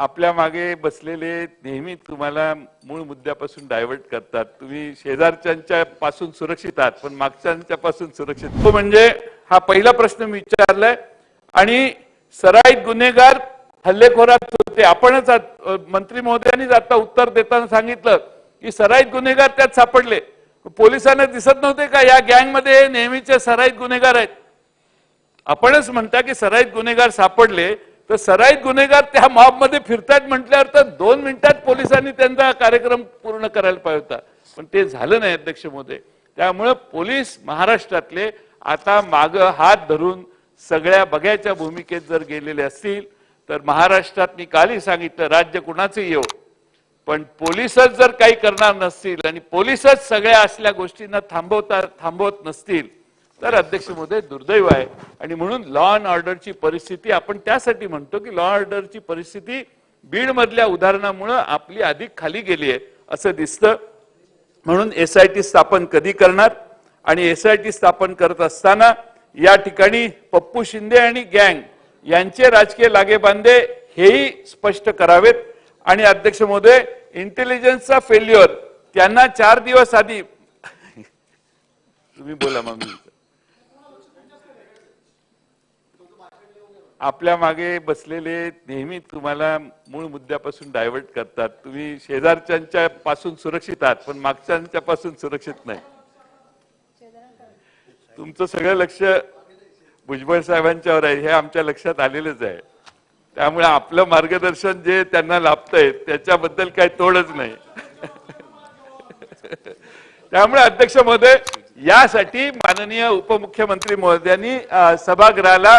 आपल्या मागे बसलेले नेहमी तुम्हाला मूळ मुद्द्यापासून डायव्हर्ट करतात. तुम्ही शेजारच्यांच्या पासून सुरक्षित आहात पण मागच्यांच्या पासून सुरक्षित. तो म्हणजे हा पहिला प्रश्न मी विचारलाय. आणि सराईत गुन्हेगार हल्लेखोरात होते. आपणच मंत्री महोदयांनीच आता उत्तर देताना सांगितलं की सराईत गुन्हेगार त्यात सापडले. पोलिसांना दिसत नव्हते का? या गँगमध्ये नेहमीचे सराईत गुन्हेगार आहेत. आपणच म्हणता की सराईत गुन्हेगार सापडले तर सराईत गुन्हेगार त्या मॉबमध्ये फिरतायत म्हटल्यावर तर दोन मिनिटात पोलिसांनी त्यांचा कार्यक्रम पूर्ण करायला पाहिजे होता. पण ते झालं नाही अध्यक्ष मोदी. त्यामुळं पोलीस महाराष्ट्रातले आता माग हात धरून सगळ्या बघ्याच्या भूमिकेत जर गेलेले असतील तर महाराष्ट्रात मी कालही सांगितलं राज्य कुणाचं येऊ पण पोलिसच जर काही करणार नसतील आणि पोलिसच सगळ्या असल्या गोष्टींना थांबवता थांबवत नसतील तर अध्यक्ष महोदय दुर्दैव आहे. आणि म्हणून लॉ अँड ऑर्डरची परिस्थिती आपण त्यासाठी म्हणतो की लॉ ऑर्डरची परिस्थिती बीड मधल्या उदाहरणामुळं आपली अधिक खाली गेली आहे असं दिसतं. म्हणून एस आय टी स्थापन कधी करणार? आणि एस आय टी स्थापन करत असताना या ठिकाणी पप्पू शिंदे आणि गँग यांचे राजकीय लागेबांधे हेही स्पष्ट करावेत. आणि अध्यक्ष महोदय इंटेलिजन्सचा फेल्युअर त्यांना चार दिवस आधी तुम्ही बोला मग. आपल्या मागे बसलेले नेहमी तुम्हाला मूळ मुद्द्यापासून डायव्हर्ट करतात. तुम्ही शेजारच्यांच्या पासून सुरक्षित आहात पण मागच्यांच्या पासून सुरक्षित नाही. तुमचं सगळं लक्ष भुजबळ साहेबांच्यावर आहे हे आमच्या लक्षात आलेलंच आहे. त्यामुळे आपलं मार्गदर्शन जे त्यांना लाभतंय त्याच्याबद्दल काही तोडच नाही. त्यामुळे अध्यक्ष महोदय यासाठी माननीय उपमुख्यमंत्री महोदयांनी सभागृहाला